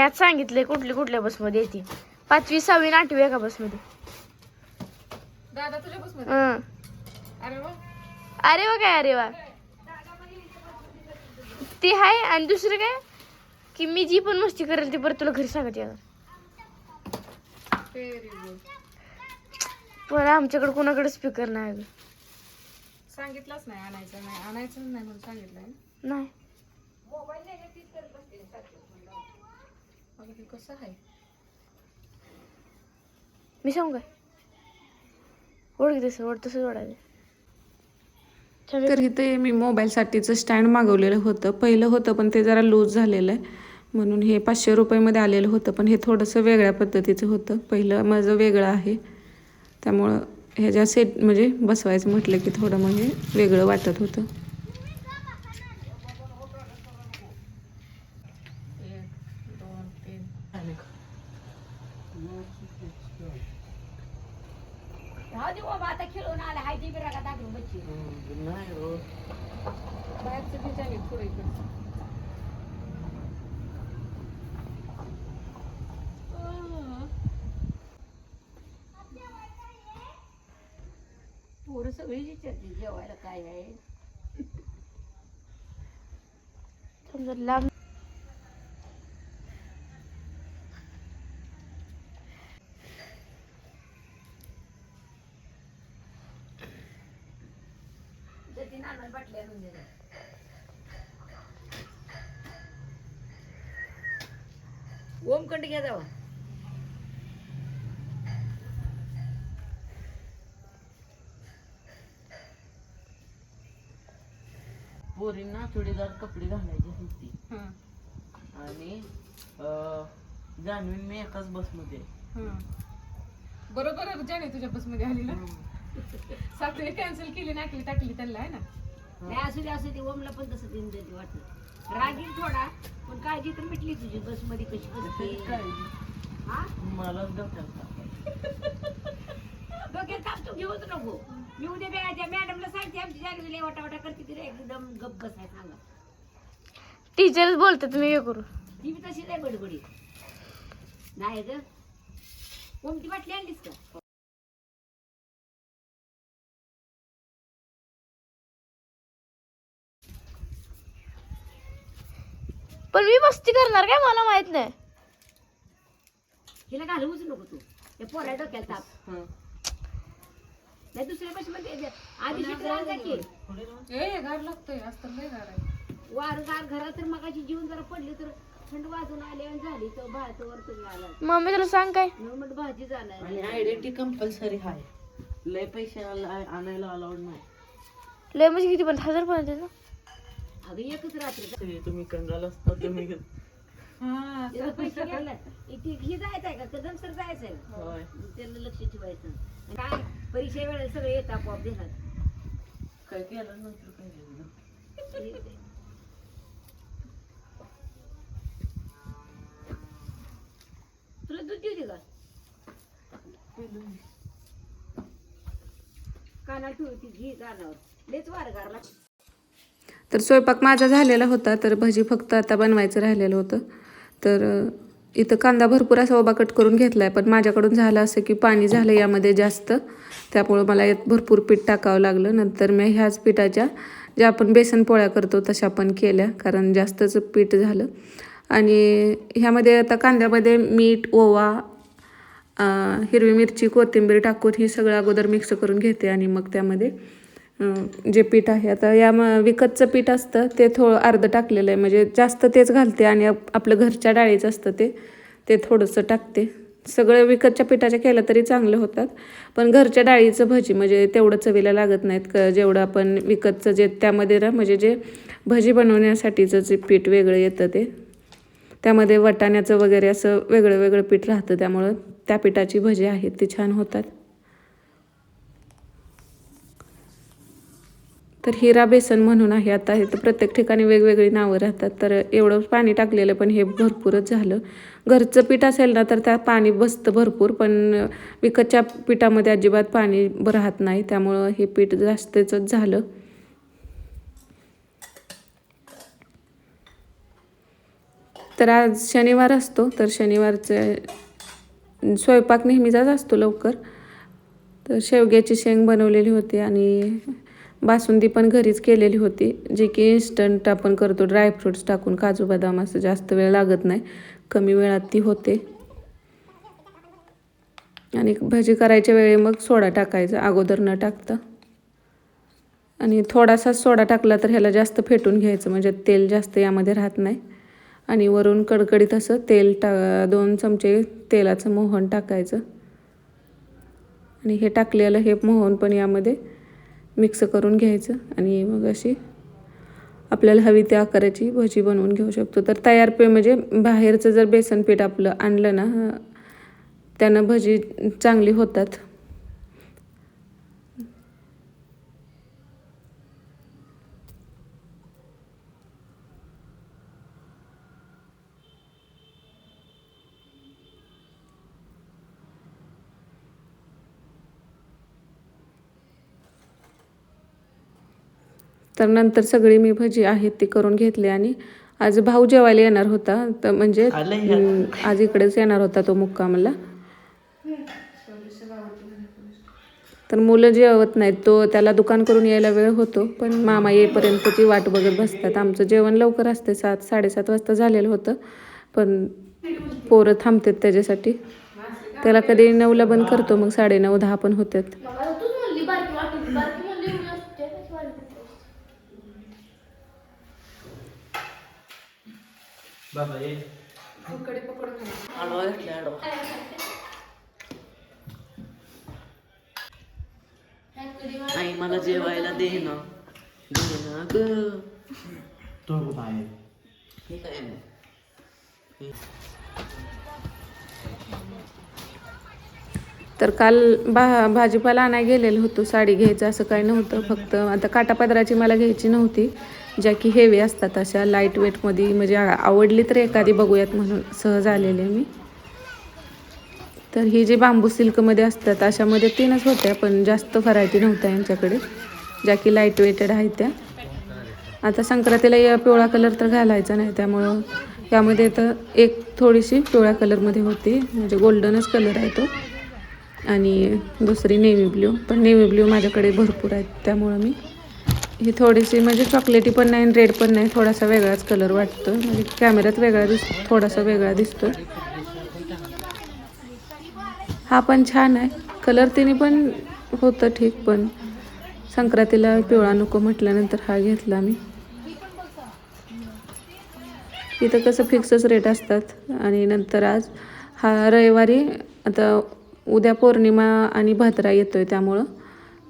यात सांगितलंय कुठली कुठल्या बसमध्ये येते पाचवी सहावी आणि आठवी एका बसमध्ये दादा तुझ्या बसमध्ये हं. अरे वा. अरे वा काय अरे वा. ते आहे आणि दुसरं काय? की मी जी पण मस्ती करेल ती परत तुला घरी सांगत येणार व्हेरी गुड पण आमच्याकडे कोणाकडे स्पीकर नाही अगं. सांगितलंच नाही आणायचं नाही. आणायचं नाही म्हणून सांगितलंय. नाही. कसं आहे? मी सांगू काय? ओढ तसं ओढ तसंच ओढायचं. तर इथे मी मोबाईलसाठीचं स्टँड मागवलेलं होतं. पहिलं होतं पण ते जरा लूज झालेलं आहे. म्हणून हे पाचशे रुपयामध्ये आलेलं होतं पण हे थोडंसं वेगळ्या पद्धतीचं होतं. पहिलं माझं वेगळं आहे. त्यामुळं ह्याच्या सेट म्हणजे बसवायचं म्हटलं की थोडं म्हणजे वेगळं वाटत होतं एक दोन तीन झाले का? बाहेरचं बी झाले थोडं इकडचं पोरं सगळी विचारते जेवायला काय आहे समजा लांब जतीन आणून बाटल्या आणून देतात ओमकंड घ्या जावा. पोरींना चुडीदार कपडे घालायची होती. हं, आणि अं, जान्हवी मी एकाच बसमध्ये हं. बरोबर आहे जाणे तुझ्या बसमध्ये आली ना सातवी कॅन्सल केली नाकली टाकली त्यांना आहे ना? नाही असू दे असू दे ओमला पण तसं देऊन देते वाटत. रागील थोडा पण काळजी तर मिटली तुझी बसमध्ये कशी बसते. हा? मलाच डोक्यात ताप. तू घेऊच नको. मी उद्या त्या मॅडमला सांगते आमची जागलेली वाटा वाटा करते तिला एकदम गप बसाय सांगा. टीचरच बोलतात मी हे करू ती बी तशी नाही बडबडी नाही ग. कोणती बाटली आणलीस का? पण मी मस्ती करणार काय मला माहीत नाही. हिला घालवूच नको तू. ते पोरा डोक्यात ताप. हं. नाही दुसऱ्या बसमध्ये आधी शिकला की. राहून ए गार लागतोय. आज तर लय गार आहे. वार गार घरात तर मगाची जीवन जरा पडली तर थंड वाजून आली आणि झाली तर भात वर तुम्ही आला. मम्मी तुला सांग काय? मग म्हटलं भाजी जाणार आणि आयडेंटिटी कंपल्सरी आहे लय पैसे आला- आणायला अलाउड नाही. लय म्हणजे किती पण हजार पण येते. ना अगं एकच रात्री तुम्ही कंगाल असता तुम्ही हा त्याला पैसे घ्यायला इथे हे जायचं आहे का? कदम सर जायचं आहे का? होय. त्याला लक्ष ठेवायचं. आणि काय? परीक्षा वेळेला सगळे येतात आपोआप देणार काय केलं नंतर काय केलं तुला दूध देऊ दे का कानाला ठेवती घी कानावर लेच वार गारला तर स्वयंपाक माझा झालेला होता तर भजी फक्त आता बनवायचं राहिलेलं होतं. तर इथं कांदा भरपूर असा ओबा कट करून घेतला आहे पण माझ्याकडून झालं असं की पाणी झालं यामध्ये जास्त. त्यामुळं मला यात भरपूर पीठ टाकावं लागलं. नंतर मी ह्याच पिठाच्या ज्या आपण बेसन पोळ्या करतो तशा पण केल्या कारण जास्तच पीठ झालं. आणि ह्यामध्ये आता कांद्यामध्ये मीठ ओवा हिरवी मिरची कोथिंबीर टाकून ही सगळं अगोदर मिक्स करून घेते आणि मग त्यामध्ये जे पीठ आहे आता या म विकतचं पीठ असतं ते थोडं अर्धं टाकलेलं आहे. म्हणजे जास्त तेच घालते आणि आपलं घरच्या डाळीचं असतं ते ते थोडंसं टाकते. सगळं विकतच्या पिठाच्या केलं तरी चांगलं होतात. पण घरच्या डाळीचं भजी म्हणजे तेवढं चवीला लागत नाहीत. क जेवढं आपण विकतचं जे त्यामध्ये ना म्हणजे जे भजी बनवण्यासाठीचं जे पीठ वेगळं येतं ते त्यामध्ये वटाण्याचं वगैरे असं वेगळं वेगळं पीठ राहतं. त्यामुळं त्या पिठाची भजी आहेत ती छान होतात. तर हिरा बेसन म्हणून आहे आता हे तर प्रत्येक ठिकाणी वेगवेगळी नावं राहतात. तर एवढं पाणी टाकलेलं पण हे भरपूरच झालं. घरचं पीठ असेल ना तर त्यात पाणी बसतं भरपूर पण विकतच्या पिठामध्ये अजिबात पाणी राहत नाही. त्यामुळं हे पीठ जास्तच झालं. तर आज शनिवार असतो तर शनिवारचे स्वयंपाक नेहमीचाच असतो लवकर. तर शेवग्याची शेंग बनवलेली होती आणि बासुंदी पण घरीच केलेली होती. जी की इन्स्टंट आपण करतो ड्रायफ्रूट्स टाकून काजू बदाम असं जास्त वेळ लागत नाही. कमी वेळात ती होते. आणि भजी करायच्या वेळी मग सोडा टाकायचा अगोदर न टाकता. आणि थोडासा सोडा टाकला तर ह्याला जास्त फेटून घ्यायचं म्हणजे तेल जास्त यामध्ये राहत नाही. आणि वरून कडकडीत असं तेल टा दोन चमचे तेलाचं मोहन टाकायचं. आणि हे टाकलेलं हे मोहन पण यामध्ये मिक्स करून घ्यायचं आणि मग अशी आपल्याला हवी त्या आकाराची भजी बनवून घेऊ शकतो. तर तयार पे म्हणजे बाहेरचं जर बेसन पीठ आपलं आणलं ना त्यानं भजी चांगली होतात. तर नंतर सगळी मी भजी आहेत ती करून घेतली आणि आज भाऊ जेवायला येणार होता. तर म्हणजे आज इकडेच येणार होता तो मुक्कामला. तर मुलं जेवत नाहीत तो त्याला दुकान करून यायला वेळ होतो. पण मामा येईपर्यंत ती वाट बघत बसतात. आमचं जेवण लवकर असते सात साडेसात वाजता झालेलं होतं. पण पोरं थांबतात त्याच्यासाठी. त्याला कधी नऊला बंद करतो मग साडेनऊ दहा पण होतात मला तूच म्हणली बारकी वाटली बारकी म्हणली उद्या सुट्टी आहे, कशी वाटली? आडवा घेतला आडवा आई मला जेवायला दे ना दे ना ग हे काय तर काल भा भाजीपाला आणाय गेलेलो होतो साडी घ्यायचं असं काही नव्हतं फक्त आता काटापदराची मला घ्यायची नव्हती ज्या की हेवी असतात अशा लाइट वेटमध्ये म्हणजे आवडली तर एखादी बघूयात म्हणून सहज आलेले मी. तर ही जी बांबू सिल्कमध्ये असतात अशामध्ये तीनच होत्या पण जास्त व्हरायटी नव्हत्या यांच्याकडे ज्या की लाइट वेटेड आहेत त्या. आता संक्रांतीला या पिवळा कलर तर घालायचा नाही त्यामुळं यामध्ये तर एक थोडीशी पिवळ्या कलरमध्ये होती म्हणजे गोल्डनच कलर आहे तो. आणि दुसरी नेव्ही ब्ल्यू पण नेव्ही ब्ल्यू माझ्याकडे भरपूर आहेत त्यामुळं मी ही थोडीशी म्हणजे चॉकलेटी पण नाही रेड पण नाही थोडासा वेगळाच कलर वाटतो म्हणजे कॅमेऱ्यात वेगळा दिस थोडासा वेगळा दिसतो हा पण छान आहे. कलर तिने पण होतं ठीक पण संक्रांतीला पिवळा नको म्हटल्यानंतर हा घेतला मी. इथं कसं फिक्सच रेट असतात आणि नंतर आज हा रविवारी आता उद्या पौर्णिमा आणि भाद्रा आहे त्यामुळं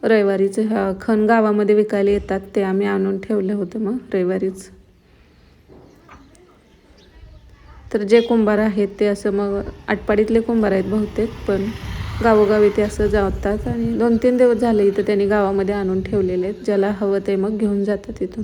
रविवारीचं ह्या खण गावामध्ये विकायला येतात ते आम्ही आणून ठेवलं होतं मग रविवारीच. तर जे कुंभार आहेत ते असं मग आटपाडीतले कुंभार आहेत बहुतेक पण गावोगावी ते असं जातात आणि दोन तीन दिवस झाले इथं त्यांनी गावामध्ये आणून ठेवलेले आहेत ज्याला हवं ते मग घेऊन जातात इथून.